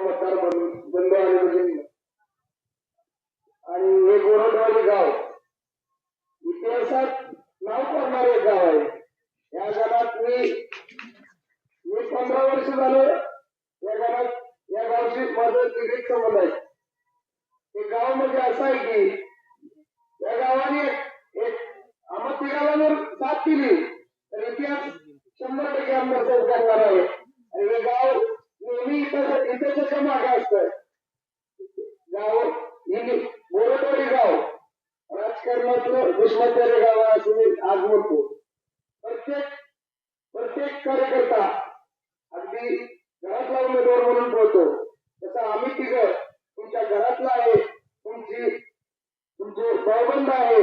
मतदार बंधू बंधू आणि भगिनी आणि हे गोरंडवाडी गाव इतिहासात नाव करणारे गाव आहे. या गावात मी मी पंधरा वर्ष झालं. या गावात या गावशी माझं निगडीत संबंध आहे हे गाव म्हणजे असं आहे की या गावाने एक आम्हा तिघाला जर साथ दिली. तर इतिहास शंभर टक्के आमदार करणार आहे. आणि हे गाव नेहमी इथं इथं मागे असतं गाव ही गाव राजकारणातलं भीष्माचार्य गाव असं मी आज म्हणतो. प्रत्येक प्रत्येक कार्यकर्ता अगदी घरातला उमेदवार म्हणून बोलतो तसं आम्ही तिघं तुमच्या घरातला आहे तुमची तुमचे भाऊबंद आहे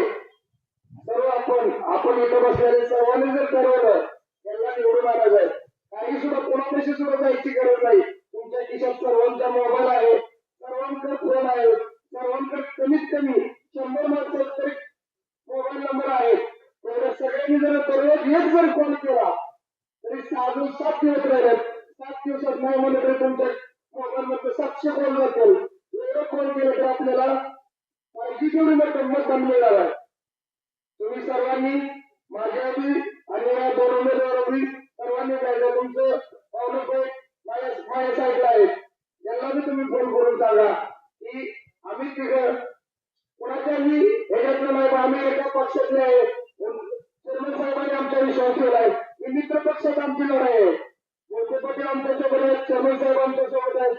सर्व आपण आपण इथं बसलेले सर्वांनी जर ठरवलं त्यांना निवडून आणायचं आहे. काही सुद्धा कोणाशी सुद्धा जायची गरज नाही. तुमच्या खिशात सर्वांचा मोबाईल आहे. सर्वांकडे फोन आहे. सर्वांकडे कमीत कमी शंभर माणसं तरी मोबाईल नंबर आहे. तेवढ्या सगळ्यांनी जर दररोज एक जर कॉल केला तरी अजून सात दिवस राहिलेत. सात दिवसात नाही म्हणलं तरी तुमच्या मोबाईल मध्ये सातशे कॉल जातील. एवढं कॉल केलं तर आपल्याला पाहिजे तेवढी मतदान मतदान मिळणार आहे. तुम्ही सर्वांनी माझ्या आणि या दोन उमेदवारांनी सर्वांनी पाहिजे तुमचं पावलं माझ्या माझ्या साईडला आहे यांना बी तुम्ही झाला की आम्ही तिघं कोणाच्याही ह्याच्यातलं नाही बा, आम्ही एका पक्षातले आहे चेअरमन साहेबांनी आमचा विश्वास ठेवला आहे ही मित्र पक्षात आमची लढाई आहे मोठे पाटील आमच्यासोबत आहेत चेअरमन साहेब आमच्यासोबत आहेत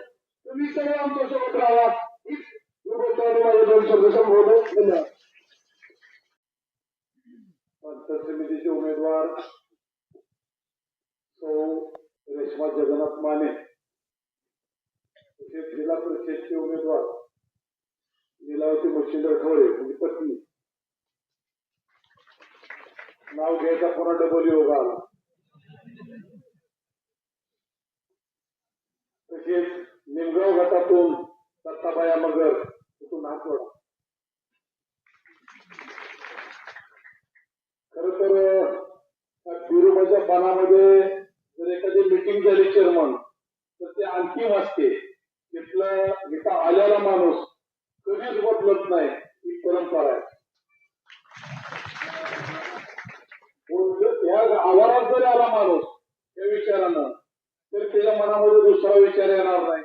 तुम्ही सगळे आमच्यासोबत राहा हीच मी बोलतो आणि माझे दोन शब्द संबोधन धन्यवाद पंचायत समितीचे उमेदवार सौ रेश्मा जगन्नाथ माने तसेच जिल्हा परिषदचे उमेदवार लीलावती मच्छिंद्र खवळे म्हणजे पत्नी नाव घ्यायचा पुन्हा डबल योग e आला. तसेच निमगाव गटातून दत्ताबाया मगर तिथून नाथवडा खर तर त्या बिरुबाच्या पानामध्ये जर एखादी मिटिंग झाली चेअरमन तर ते अंतिम असते. तिथला इथं आलेला माणूस कधीच बदलत नाही. ही परंपरा आहे. ह्या आवारात जरी आला माणूस त्या विचारानं तर त्याच्या मनामध्ये दुसरा विचार येणार नाही.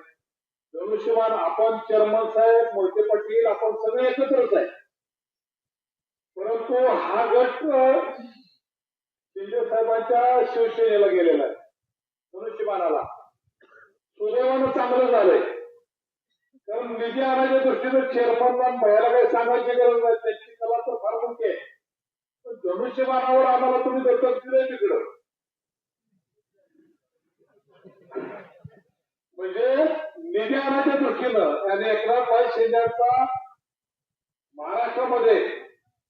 धनुष्यमान आपण चर्मन साहेब मोहिते पाटील आपण सगळे एकत्रच आहे. परंतु हा गट शिंदे साहेबांच्या शिवसेनेला गेलेला आहे धनुष्यमानाला सुदैवानं चांगलं झालंय. कारण निधी आणायच्या दृष्टीनं चेअरमन भयाला काही सांगायची गरज नाही त्यांची कला तर फार मोठी आहे. धनुष्यबाणावर आम्हाला तुम्ही दत्तक दिले तिकडं. म्हणजे निधी आणायच्या दृष्टीनं आणि एकनाथ भाई शिंदेचा महाराष्ट्रामध्ये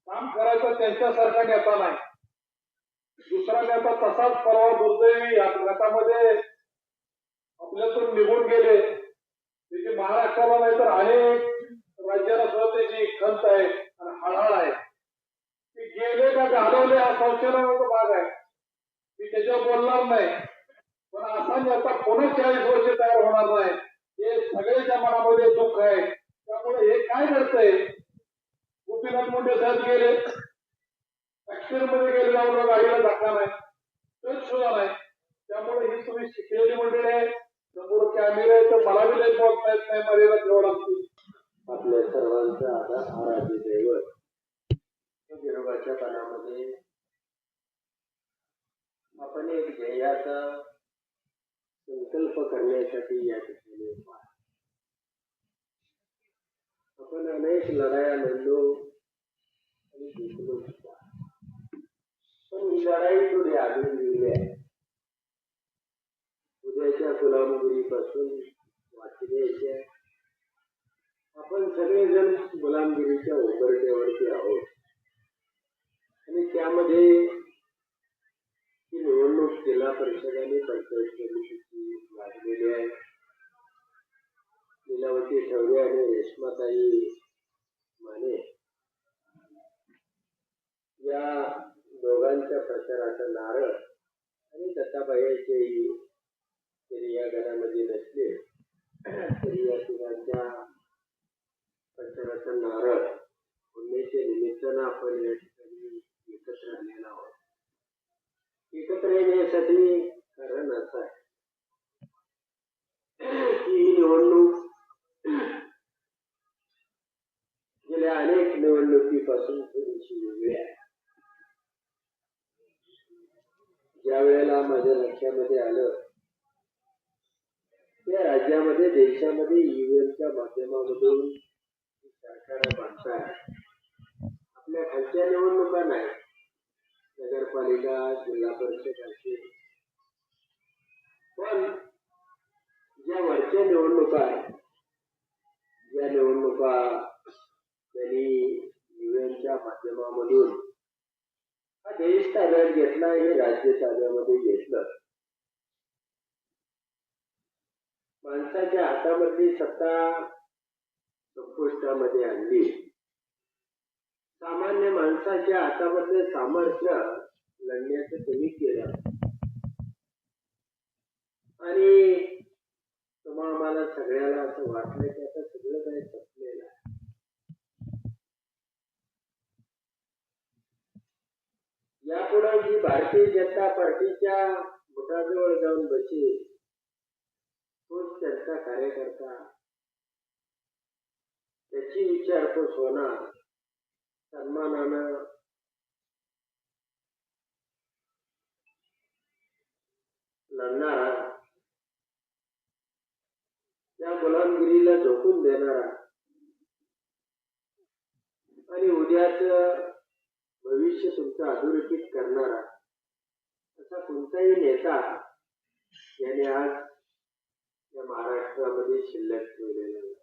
काम करायचं त्यांच्यासारखा नेता नाही. दुसरा नेता तसाच परवा दुर्दैवी अपघातामध्ये आपल्यातून निघून गेले. त्याची महाराष्ट्राला नाही तर अनेक राज्याला सुद्धा त्याची खंत आहे आणि हळहळ आहे ते गेले का घालवले भाग आहे. मी त्याच्यावर बोलणार नाही. पण असा आता पुन्हा चाळीस वर्ष तयार होणार नाही? हे सगळ्याच्या मनामध्ये दुःख आहे. त्यामुळे हे काय घडतंय? गोपीनाथ मुंडे साहेब गेले. ऍक्सिडेंटमध्ये गेले जाऊन गाडीला धक्का नाही. तर सुद्धा नाही. त्यामुळे ही तुम्ही शिकलेली मंडळी आहे. समोर कॅमेरे तर मला बी लई बोलता येत नाही. मर्यादा ठेवा लागते आपल्या सर्वांचा आधार आराध्य दैवत. या कानामध्ये आपण एक ध्येयाचा संकल्प करण्यासाठी या ठिकाणी आपण अनेक लढाया लढलो आणि जिंकलो सुद्धा. पण ही लढाई थोडी आधून गेली आहे. उद्याच्या गुलामगिरीपासून वाचण्याची आहे आपण सगळेजण गुलामगिरीच्या उंबरठ्यावरती आहोत. आणि त्यामध्ये की निवडणूक जिल्हा परिषद आणि पंचायत समितीची लागलेली आहे. लीलावती ठवरे आणि रेश्माताई माने या दोघांच्या प्रचाराचा नारळ आणि दत्ताबाईचेही जरी या घरामध्ये नसले तरी या तिघांच्या प्रचाराचा नारळ पुण्याच्या निमित्तानं आपण या ठिकाणी एकत्र आलेला आहोत. एकत्र येण्यासाठी कारण असं आहे. की ही निवडणूक गेल्या अनेक निवडणुकीपासून थोडीशी वेगळी आहे. ज्या वेळेला माझ्या लक्षामध्ये आलं त्या राज्यामध्ये देशामध्ये ईव्हीएमच्या माध्यमामधून सरकार बांधताय. आपल्या खालच्या निवडणुका नाही नगरपालिका जिल्हा परिषद असेल. पण ज्या वरच्या निवडणुका आहेत या निवडणुका त्यांनी युएनच्या माध्यमामधून हा देश ताब्यात घेतला हे राज्य ताब्यामध्ये घेतलं. माणसाच्या हातामधली सत्ता संपुष्टामध्ये आणली. सामान्य माणसाच्या हातामध्ये सामर्थ्य लढण्याचं कमी केलं. आणि तुम्हा आम्हाला सगळ्याला असं वाटलं की आता सगळं काही संपलेलं आहे. यापुढे जी भारतीय जनता पार्टीच्या मुठाजवळ जाऊन बसेल तोच त्यांचा कार्यकर्ता. त्याची विचारपूस होणार. सन्मानानं लढणारा. त्या गुलामगिरीला झोकून देणारा. आणि उद्याच भविष्य तुमचं अधोरेखित करणारा. असा कोणताही नेता याने आज या महाराष्ट्रामध्ये शिल्लक ठेवलेला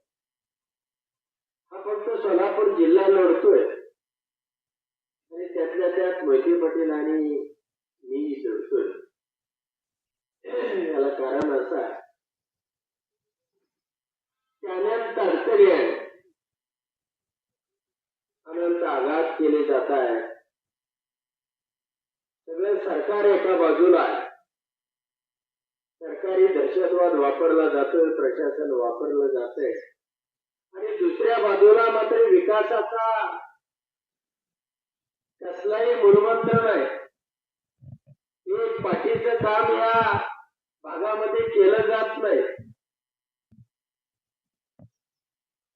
हा फक्त सोलापूर जिल्हा लढतोय. म्हणजे त्यातल्या त्यात मोहिते पटेल आणि मी लढतोय याला कारण असा त्यानं की अनंत आघात केले जात आहे. सगळं सरकार एका बाजूला आहे. सरकारी दहशतवाद वापरला जातोय प्रशासन वापरलं जातंय. आणि दुसऱ्या बाजूला मात्र विकासाचा कसलाही मूलमंत्र नाही. एक पाठीचं काम या भागामध्ये केलं जात नाही.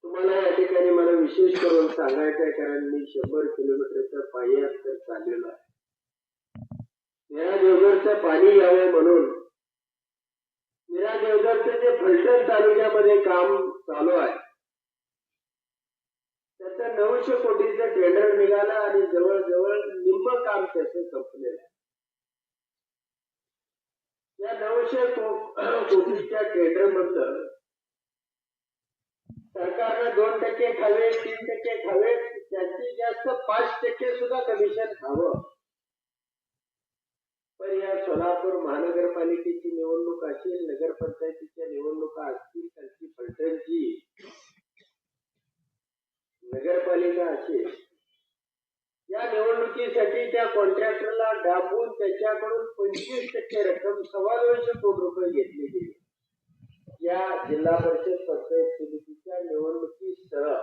तुम्हाला या ठिकाणी मला विशेष करून सांगायचं आहे कारण मी शंभर किलोमीटरच्या पायी अंतर चाललेलो आहे. निरा पाणी यावं म्हणून निरा देवगडचं जे फलटण तालुक्यामध्ये काम चालू आहे. त्याचं नऊशे कोटीचा टेंडर निघालं आणि जवळजवळ निम्ब काम त्याचं संपलेलं. या नऊशे कोटीच्या टेंडरबद्दल सरकारनं दोन टक्के खावे तीन टक्के खावे त्याची जास्त पाच टक्के सुद्धा कमिशन खावं. पण या सोलापूर महानगरपालिकेची निवडणूक असेल नगरपंचायतीच्या निवडणुका असतील त्यांची फलटणची नगरपालिका असेल. या निवडणुकीसाठी त्या कॉन्ट्रॅक्टरला डांबून त्याच्याकडून पंचवीस टक्के रक्कम सव्वा दोनशे कोटी रुपये घेतली गेली. या जिल्हा परिषद पंचायत समितीच्या निवडणुकीसह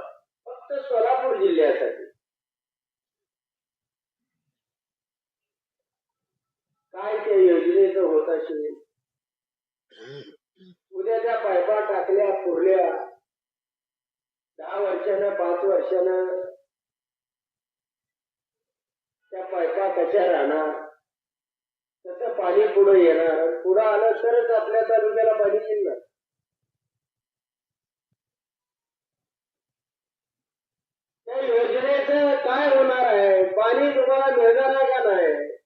फक्त सोलापूर जिल्ह्यासाठी. काय त्या योजनेचं होत असेल? उद्या त्या पायपा टाकल्या पुरल्या दहा वर्षानं पाच वर्षानं त्या पायपा कशा राहणार? कसं पाणी पुढे येणार? पुढं आलं तरच आपल्या तालुक्याला पाणी येणार त्या योजनेचं काय होणार आहे? पाणी तुम्हाला मिळणार आहे का नाही?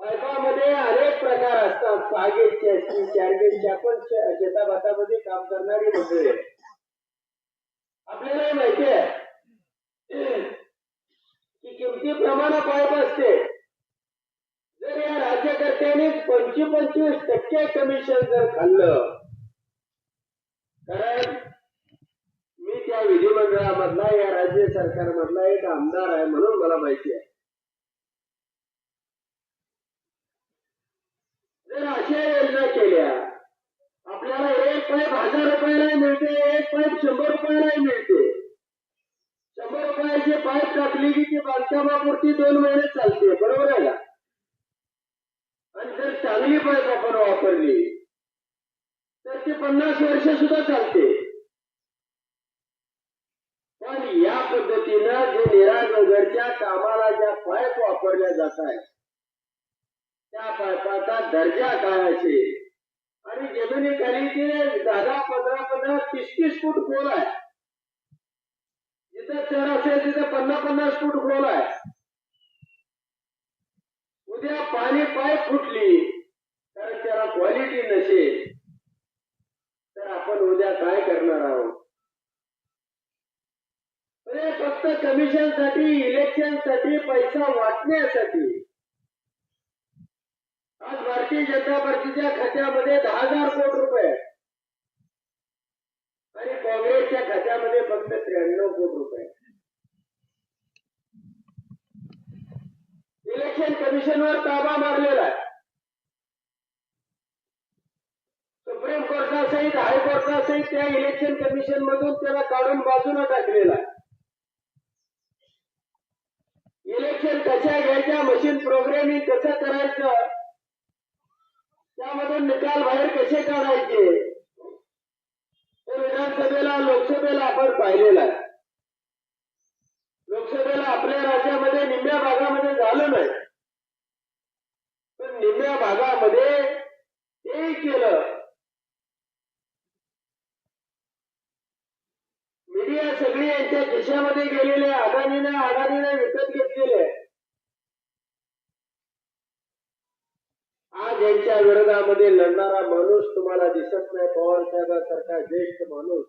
पायपामध्ये अनेक प्रकार असतात. सहा गेटची असतील चार गेजच्या पण शे- शेताभातामध्ये काम करणारी मंडळी आपल्याला माहिती आहे. की किमतीप्रमाणे पाईप असते. जर या राज्यकर्त्यांनी पंचवीस पंचवीस टक्के कमिशन जर खाल्लं कारण मी त्या विधिमंडळामधला या राज्य सरकारमधला एक आमदार आहे म्हणून मला माहिती आहे. जर अशा योजना केल्या आपल्याला एक पाईप हजार रुपयाला मिळते. शंभर रुपयालाही मिळते. रुपयाची पाईप टाकली की ती बांधकामापुरती दोन महिने चालते बरोबर आहे ना? आणि जर चांगली पाईप आपण वापरली तर ती पन्नास वर्ष सुद्धा चालते. पण या पद्धतीनं जे निरागरच्या कामाला ज्या पाईप वापरल्या जात आहेत त्या पाईपाचा दर्जा काय असेल? आणि जमिनीखाली ते दहा दहा पंधरा पंधरा तीस तीस फूट खोल आहे. जिथं चर असेल तिथं पन्नास पन्नास फूट खोल आहे. उद्या पाणी पाय फुटली तर त्याला क्वालिटी नसेल. तर आपण उद्या काय करणार आहोत? अरे फक्त कमिशनसाठी इलेक्शनसाठी पैसा वाटण्यासाठी आज भारतीय जनता पार्टीच्या खात्यामध्ये दहा हजार कोटी रुपये आणि काँग्रेसच्या खात्यामध्ये फक्त त्र्याण्णव कोटी रुपये इलेक्शन कमिशनवर ताबा मारलेला आहे. सुप्रीम कोर्टासहित हायकोर्टासहित त्या इलेक्शन कमिशन मधून त्याला काढून बाजूला टाकलेला आहे. इलेक्शन कशा घ्यायच्या मशीन प्रोग्रामिंग कसं करायचं त्यामधून निकाल बाहेर कसे काढायचे? हे विधानसभेला लोकसभेला आपण पाहिलेलं आहे. लोकसभेला आपल्या राज्यामध्ये निम्म्या भागामध्ये झालं नाही. पण निम्म्या भागामध्ये ते केलं. मीडिया सगळी यांच्या खिशामध्ये गेलेले अदानीने अडाणीने विकत घेतलेले आहे. आज यांच्या विरोधामध्ये लढणारा माणूस तुम्हाला दिसत नाही. पवार साहेबांसारखा ज्येष्ठ माणूस.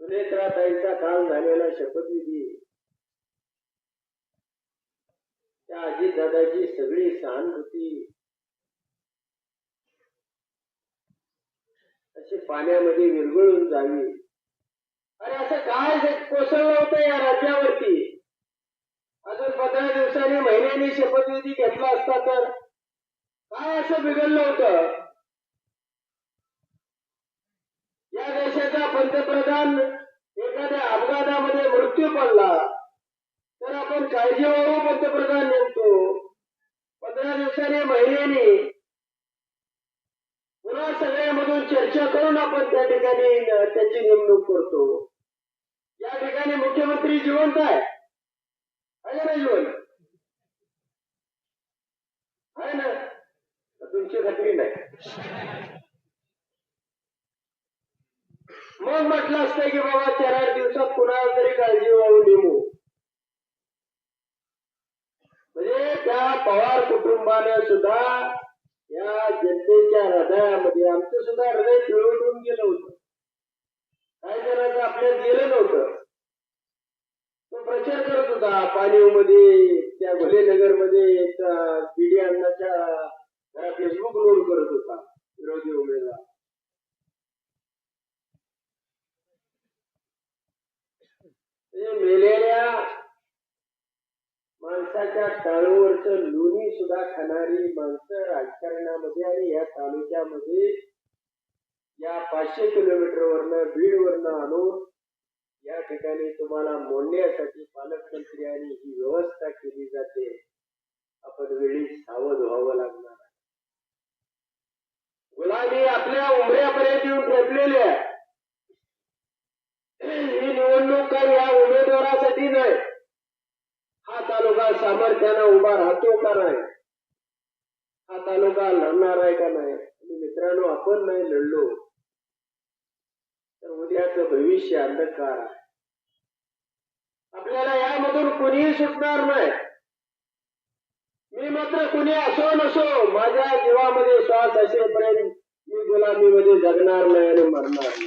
सुनेत्राताईंचा काल झालेला शपथविधी. त्या अजितदादाची सगळी सहानुभूती. अशी पाण्यामध्ये विरघळून जावी. अरे असं काय? कोसळलं होतं या राज्यावरती. अजून पंधरा दिवसांनी महिन्याने शपथविधी घेतला असता तर? काय असं बिघडलं होतं? या देशाचा पंतप्रधान एखाद्या अपघातामध्ये मृत्यू पडला तर आपण काळजी वाहू पंतप्रधान नेमतो. पंधरा दिवसाने महिन्याने पुन्हा सगळ्यामधून चर्चा करून आपण त्या ठिकाणी त्याची नेमणूक करतो. या ठिकाणी मुख्यमंत्री जिवंत आहे आहे नाही आहे ना? तुमची खात्री नाही. मग म्हटलं असतं की बाबा चार आठ दिवसात कुणाला तरी काळजी वाहू लिमू म्हणजे त्या पवार कुटुंबाने सुद्धा या जनतेच्या हृदयामध्ये आमचं सुद्धा हृदय पिळवटून गेलं होतं. काय करायचं? आपल्यात गेलं नव्हतं. तो प्रचार करत होता. पाणीमध्ये त्या भोलेनगरमध्ये बीडी अण्णाच्या घरात फेसबुक लोड करत होता. विरोधी उमेदवार. मेलेल्या माणसाच्या टाळूवरचं लोणी सुद्धा खाणारी माणसं राजकारणामध्ये आणि या तालुक्यामध्ये या पाचशे किलोमीटर वरनं बीड वरनं आणून या ठिकाणी तुम्हाला मोडण्यासाठी पालकमंत्री आणि ही व्यवस्था केली जाते. आपण वेळी सावध व्हावं लागणार. आहे गुलामी आपल्या उमऱ्यापर्यंत येऊन ठेपलेली आहे. ही निवडणूक काही या उमेदवारासाठी नाही. हा तालुका सामर्थ्यानं उभा राहतो का नाही? हा तालुका लढणार आहे का नाही? आणि मित्रांनो आपण नाही लढलो. तर भविष्य अंधकार आहे. आपल्याला यामधून कुणीही सुटणार नाही. मी मात्र कुणी असो नसो माझ्या जीवामध्ये श्वास असेपर्यंत मी गुलामीमध्ये जगणार नाही आणि मरणार नाही.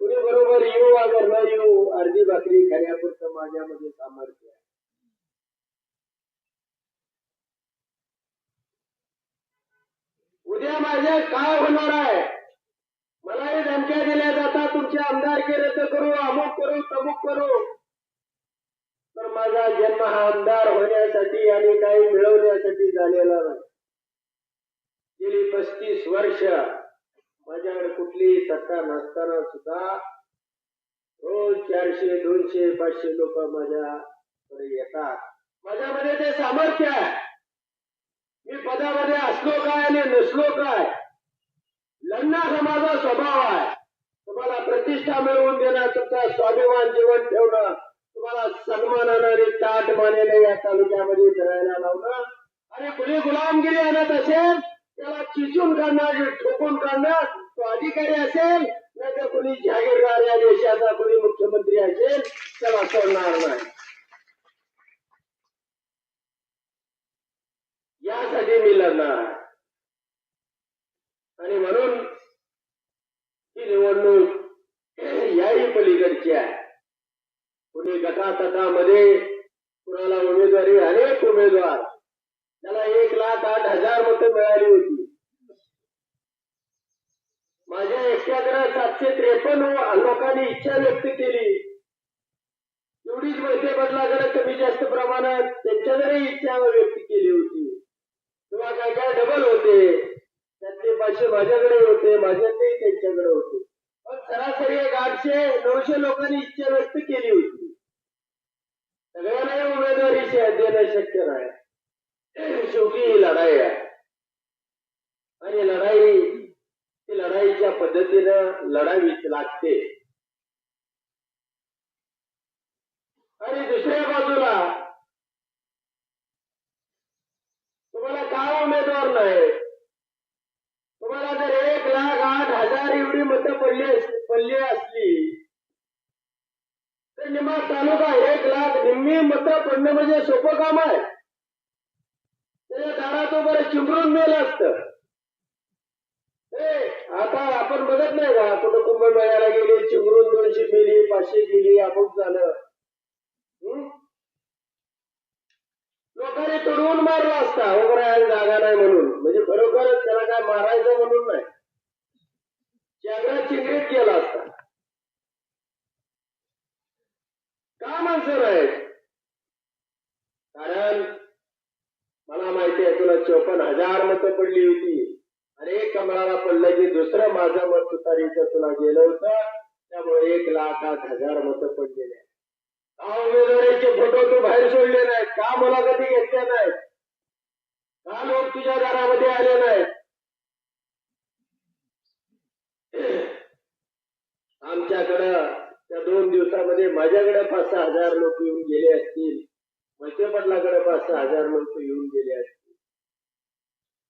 कुणी बरोबर येऊ अगर न येऊ अर्धी भाकरी खाण्यापुरतं माझ्यामध्ये सामर्थ्य आहे. उद्या माझ्या काय होणार आहे? मलाही धमक्या दिल्या जातात. तुमचे आमदारकी रद्द करू अमुक करू तमुक करू. तर माझा जन्म हा आमदार होण्यासाठी आणि काही मिळवण्यासाठी झालेला नाही. गेली पस्तीस वर्ष माझ्याकडे कुठलीही सत्ता नसताना सुद्धा रोज चारशे दोनशे पाचशे लोक माझ्याकडे येतात. माझ्यामध्ये ते सामर्थ्य आहे. मी पदामध्ये असलो काय आणि नसलो काय लढणं हा माझा स्वभाव आहे. तुम्हाला प्रतिष्ठा मिळवून देणं तुमचा स्वाभिमान जीवन ठेवणं तुम्हाला सन्मानानं आणि ताट मानेने या तालुक्यामध्ये फिरायला लावणं. आणि कुणी गुलामगिरी आणत असेल त्याला चिचून काढणार ठोकून काढणार तो अधिकारी असेल नाही तर कुणी जागीरदार या देशाचा कुणी मुख्यमंत्री असेल त्याला सोडणार नाही. यासाठी मी लढणार आणि म्हणून ही निवडणूक याही पलीकडची आहे. कुणी गटातटामध्ये कुणाला उमेदवारी अनेक उमेदवार. त्याला एक लाख आठ हजार मतं मिळाली होती. माझ्या एकट्याकडे सातशे त्रेपन्न लोकांनी इच्छा व्यक्त केली. एवढीच वैद्य बदलाकडे कमी जास्त प्रमाणात त्यांच्याकडे इच्छा व्यक्त केली होती. किंवा काय काय डबल होते? त्यातले पाचशे माझ्याकडे होते माझ्यातले त्यांच्याकडे होते. सरासरी एक आठशे नऊशे लोकांनी इच्छा व्यक्त केली होती. सगळ्यांना उमेदवारी देणं शक्य नाही. शेवटी ही लढाई आहे. आणि लढाई ती लढाईच्या पद्धतीनं लढावीच लागते. आणि दुसऱ्या बाजूला तुम्हाला का उमेदवार नाही? तुम्हाला जर एक लाख आठ हजार एवढी मतं पडली पडली असली तर निमा तालुका एक लाख निम्मी मतं पडणं म्हणजे सोपं काम आहे. त्याच्या दारात बरं चिमरून मेल असतं. आता आपण बघत नाही का कुठं कुंभमेळ्याला गेले चिमरून दोनशे गेली पाचशे गेली आपण झालं हं? लोकांनी तुडवून मारला असता जागा नाही म्हणून. म्हणजे खरोखरच त्याला काय मारायचं म्हणून नाही. जागृत चिंगरीत केला असता. का माणसं नाहीत? कारण मला माहिती आहे तुला चोपन्न हजार मतं पडली होती. आणि एक कमळाला पडलं की दुसरं माझं मत तुतारीचं तुला गेलं होतं. त्यामुळे एक लाख आठ हजार मतं पडलेले आहेत. का फोटो तू बाहेर सोडले नाहीत? का मुलाखती घेतल्या नाहीत? का लोक तुझ्या घरामध्ये आले नाहीत. आमच्याकडं त्या दोन दिवसामध्ये माझ्याकडे पाच सहा हजार लोक येऊन गेले असतील. मध्य पाच सहा हजार लोक येऊन गेले असतील.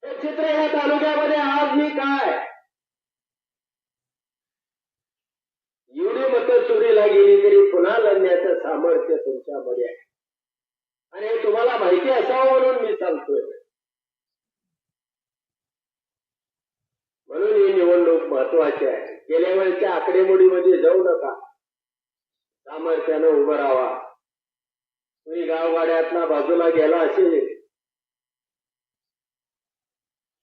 हे चित्र या तालुक्यामध्ये आज मी काय? एवढी मतं चोरीला गेली तरी पुन्हा लढण्याचं सामर्थ्य तुमच्यामध्ये आहे. आणि तुम्हाला माहिती असावं म्हणून मी सांगतोय. म्हणून ही निवडणूक महत्वाची आहे. गेल्या वेळेच्या आकडेमोडीमध्ये जाऊ नका. सामर्थ्यानं उभं राहा. तुम्ही गावगाड्यातला बाजूला गेला असेल.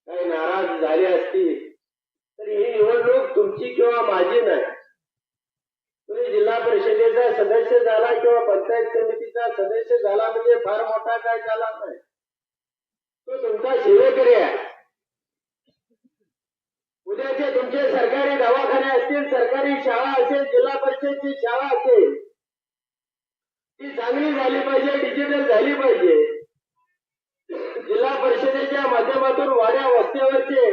काही नाराज झाले असतील. तर ही निवडणूक तुमची किंवा माझी नाही. तुम्ही जिल्हा परिषदेचा सदस्य झाला किंवा पंचायत समितीचा सदस्य झाला म्हणजे फार मोठा काय झाला नाही. तो तुमचा सेवेकरी आहे. उद्याचे तुमचे सरकारी दवाखाने असतील सरकारी शाळा असेल जिल्हा परिषदची शाळा असेल ती चांगली झाली पाहिजे डिजिटल झाली पाहिजे. जिल्हा परिषदेच्या माध्यमातून वाड्या वस्त्यावरचे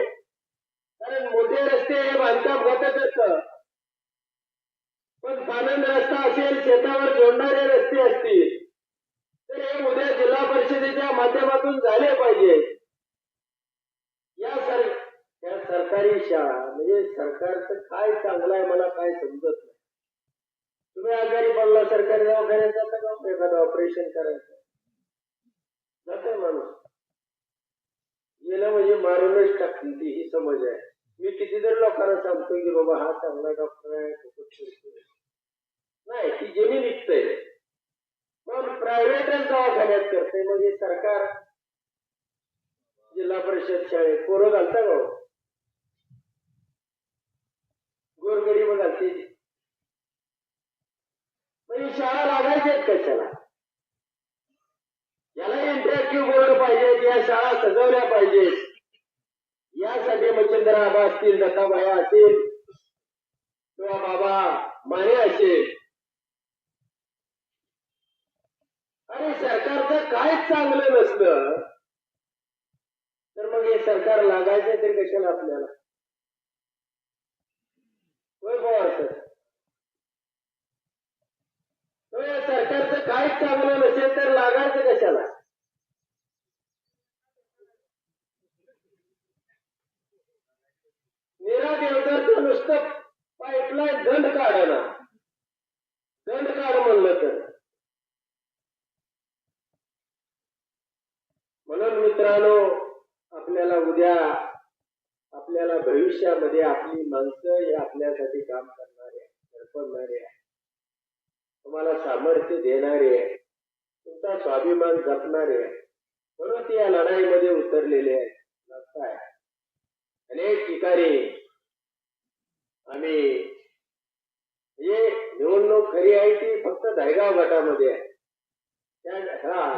कारण मोठे रस्ते हे बांधकाम घटत असत. पण सानंद रस्ता असेल शेतावर जोडणारे रस्ते असतील तर हे उद्या जिल्हा परिषदेच्या माध्यमातून झाले पाहिजे. या सर या सरकारी शाळा म्हणजे सरकारचं काय चांगलं आहे मला काय समजत नाही. तुम्ही आजारी पडला सरकारी दवाखान्यात जाता का हो? एखादं ऑपरेशन करायचं? जाते माणूस. गेलं म्हणजे मारूनच टाकतील ती ही समज आहे. मी कितीतरी लोकांना सांगतो की बाबा हा चांगला डॉक्टर आहे नाही ती जेनी निघतंय. पण प्रायव्हेट दवाखान्यात करते म्हणजे सरकार जिल्हा परिषद शाळेत पोरं घालता का हो? गोरगरीब घालते म्हणजे शाळा लागायच्यात कशाला? याला इंटरॅक्टिव्ह बोर्ड पाहिजेत या शाळा सजवल्या पाहिजेत. यासाठी मच्छिंद्र आबा असतील दत्ताबाया असतील किंवा बाबा माने असेल. आणि सरकारचं काहीच चांगलं नसलं तर मग हे सरकार लागायचं तरी कशाला आपल्याला? या सरकारचं काहीच चांगलं नसेल तर लागायचं कशाला? मीरा देवदारचं नुसतं पाईपलाईन दंड काढायला. दंड काढ म्हणलं तर. म्हणून मित्रांनो आपल्याला उद्या आपल्याला भविष्यामध्ये आपली माणसं हे आपल्यासाठी काम करणारे धडपडणारे आहे तुम्हाला सामर्थ्य देणारे आहे तुमचा स्वाभिमान जपणारे आहे म्हणून ते या लढाईमध्ये उतरलेले आहेत. लढताय अनेक ठिकाणी आम्ही हे निवडणूक खरी आहे ती फक्त दायगाव गटामध्ये आहे. त्या हा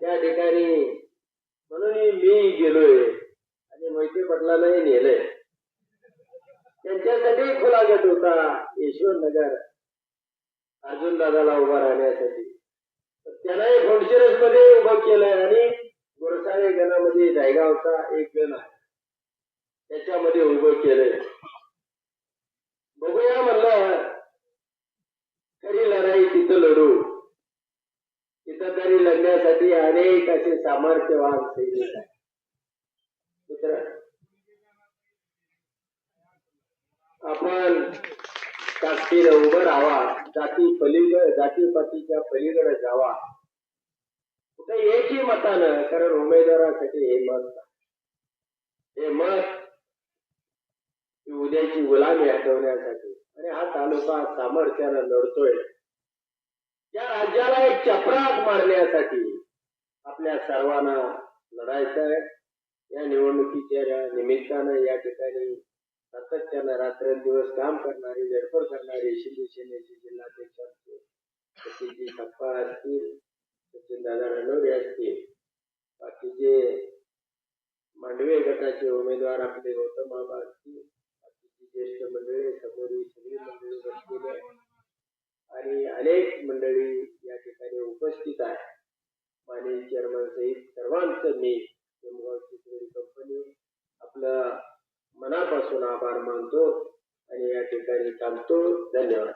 त्या ठिकाणी म्हणून मी गेलोय. मोहिते पाटलालाही नेलंय. त्यांच्यासाठी खुला गट होता यशवंतनगर अर्जुन दादाला उभा राहण्यासाठी. तर त्यांनाही फोडशिरसमध्ये उभं केलंय आणि गोरसाळे गणामध्ये जायगावचा एक गण आहे. त्याच्यामध्ये उभं केलंय. बघूया म्हणलं खरी लढाई तिथं लढू? तिथं तरी लढण्यासाठी अनेक असे सामर्थ्यवान सैनिक आहेत. आपण ताकदीनं उभं राहावा जाती पलीकडे जातीपातीच्या पलीकडे जावा. कुठे याची मतानं? कारण उमेदवारासाठी हे मत हे मत उद्याची गुलामी हटवण्यासाठी आणि हा तालुका सामर्थ्यानं लढतोय. या राज्याला एक चपराक मारण्यासाठी आपल्या सर्वांना लढायचं आहे या निवडणुकीच्या निमित्तानं या ठिकाणी सातत्यानं रात्रंदिवस काम करणारे धडपड करणारे शिवसेनेचे जिल्हाध्यक्ष असतील सचिनजी थप्पा असतील सचिन दादा रणोरे असतील बाकीचे मांडवे गटाचे उमेदवार आपले गौतम बाबा असतील बाकीची ज्येष्ठ मंडळी समोरी सगळी मंडळी बसलेली आहे आणि अनेक मंडळी या ठिकाणी उपस्थित आहे माननीय चेअरमन सहित सर्वांचं मी कंपनी आपलं मनापासून आभार मानतो आणि या ठिकाणी थांबतो. धन्यवाद.